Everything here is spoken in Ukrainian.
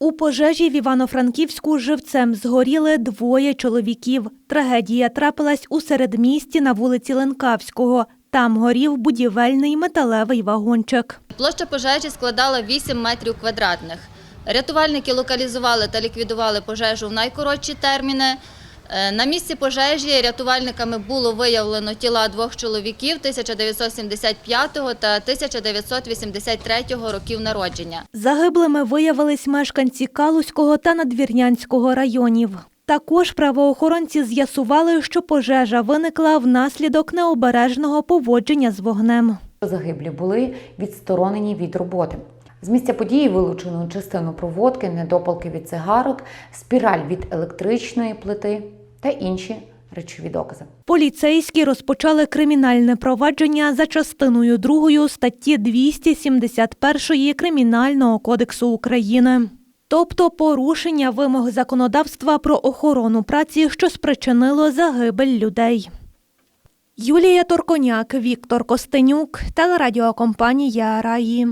У пожежі в Івано-Франківську живцем згоріли двоє чоловіків. Трагедія трапилась у середмісті на вулиці Ленкавського. Там горів будівельний металевий вагончик. Площа пожежі складала 8 метрів квадратних. Рятувальники локалізували та ліквідували пожежу в найкоротші терміни. Е, На місці пожежі рятувальниками було виявлено тіла двох чоловіків 1975 та 1983 років народження. Загиблими виявились мешканці Калузького та Надвірнянського районів. Також правоохоронці з'ясували, що пожежа виникла внаслідок необережного поводження з вогнем. Загиблі були відсторонені від роботи. З місця події вилучено частину проводки, недопалки від цигарок, спіраль від електричної плити та інші речові докази. Поліцейські розпочали кримінальне провадження за частиною 2 статті 271 Кримінального кодексу України. Тобто порушення вимог законодавства про охорону праці, що спричинило загибель людей. Юлія Торконяк, Віктор Костенюк, телерадіокомпанія Раї.